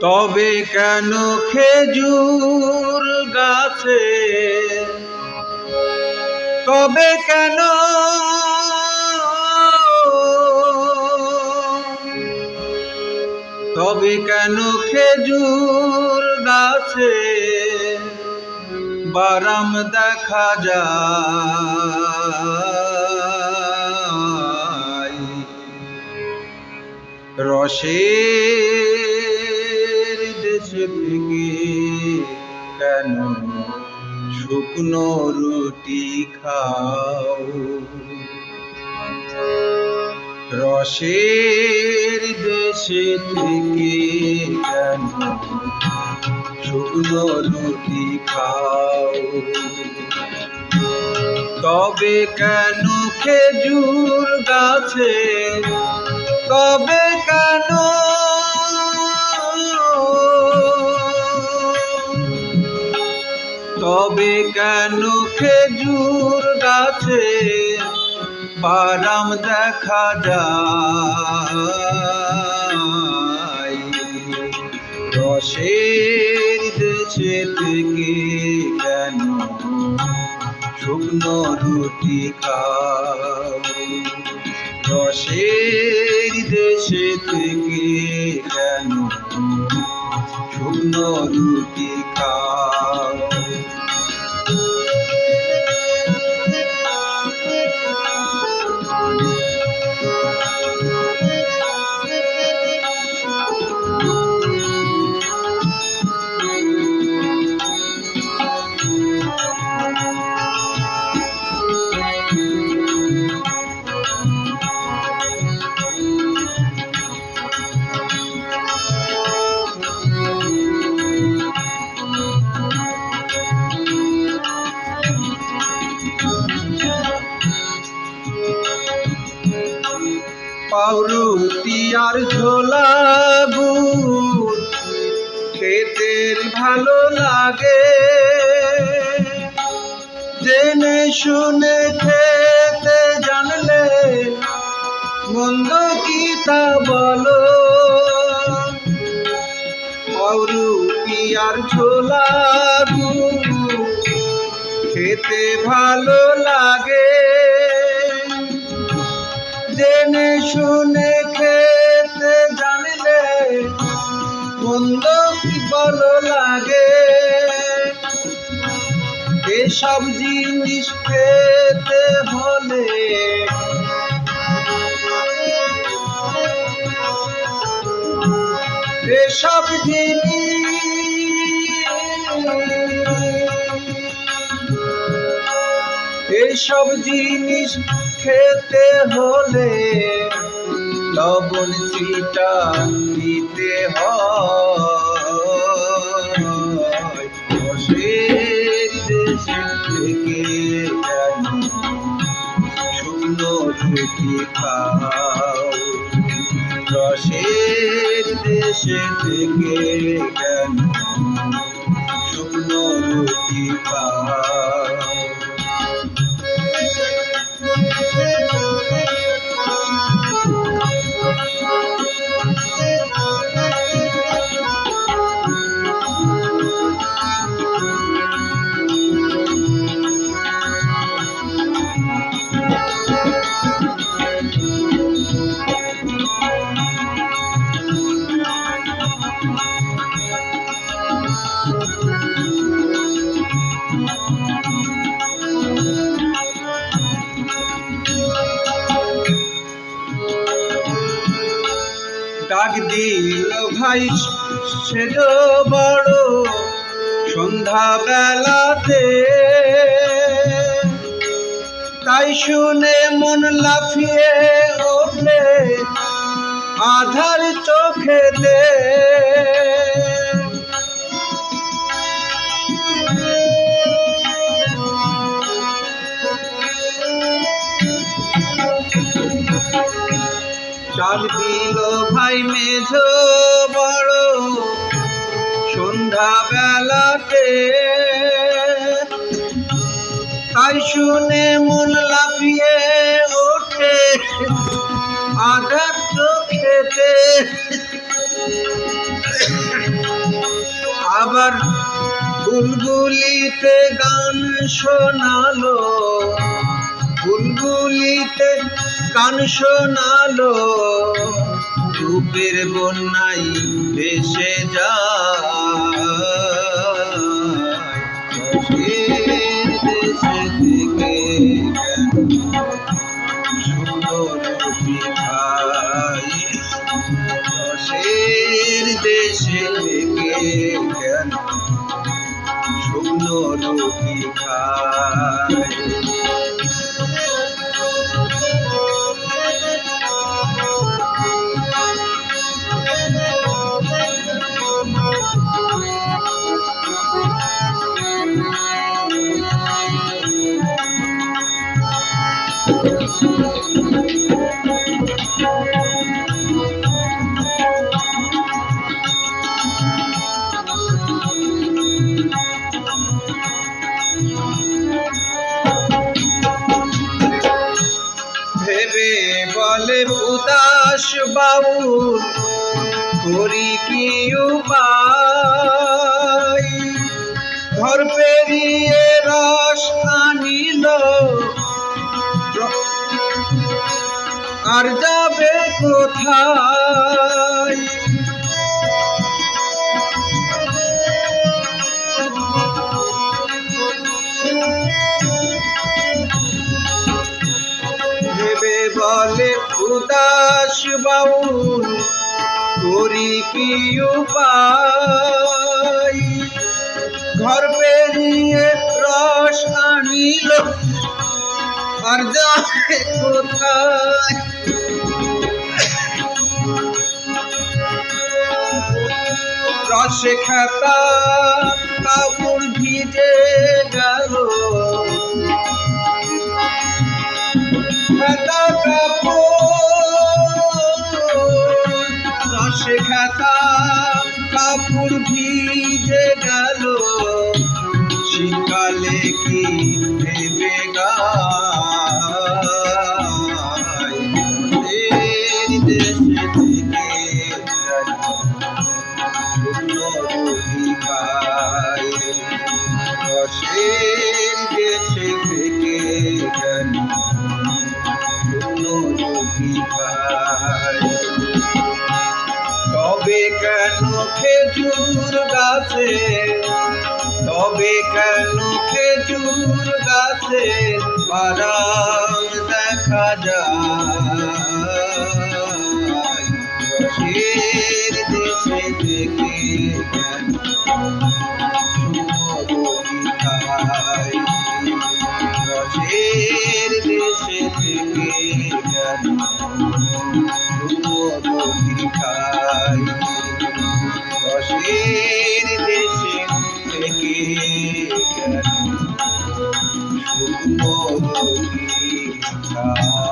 তবে কেন খেজুর গাছে? তবে কেন? তবে কেন খেজুর গাছে? বারাম দেখা যায়। রসের দেশে থেকে কেন শুকনো রুটি খাও? রসের দেশে থেকে কেন শুকনো রুটি খাও? তবে কেন খেজুর গাছে তবে কেন? তবে কেন খেজুর গাছে বারাম দেখা যায়? রসের দেশে থেকে কেন শুকনো রুটি খাও? রসের দেশে থেকে কেন শুকনো রুটি খাও পাউরুটি আর ঝোলা গুড় খেতের ভালো লাগে। জেনে শুনে খেতে জানলে মন্দ কি তা বলো? পাউরুটি আর ঝোলা গুড় খেতে ভালো লাগে। জেনে শুনে খেতে জানলে মন্দ কি ভালো লাগে? এসব জিনিস হলে এসব জিনিস এসব জিনিস খেতে হলে লবণ সিটা দেশে থেকে কেন শুকনো খাও রসের দেশে থেকে কেন শুকনো রুটি ডাক দিল ভাই সেজ বড় সন্ধ্যা বেলাতে তাই শুনে মন লাফিয়ে ওঠে আধার দিল ভাই মেঝ বড় সন্ধ্যা বেলাতে তাই শুনে মন লাফিয়ে ওঠে, আধার চোখেতে। আবার বুলবুলিতে গান শোনালো, বুলবুলিতে গান শোনালো। রূপের বন্যাই ভেসে যায়। দেশে থেকে সুন্দর দেশে থেকে কেন রুটি খায় বলে উদাস বাবু করি কি উপায়? ঘর পেরিয়ে রস আনিল। আর যাবে কোথায়? বলে, উদাস বাউল, করি কি উপায়? ঘর পেরিয়ে রস আনিল, আর যাবে কোথায়? রসে খাতা কাপড় ভিজে গেল খায় তবে কেন খেজুর গাছে? তবে কেন খেজুর গাছে? বারাম দেখা যায়। খাই অসীর দেশে থেকে কেন খাই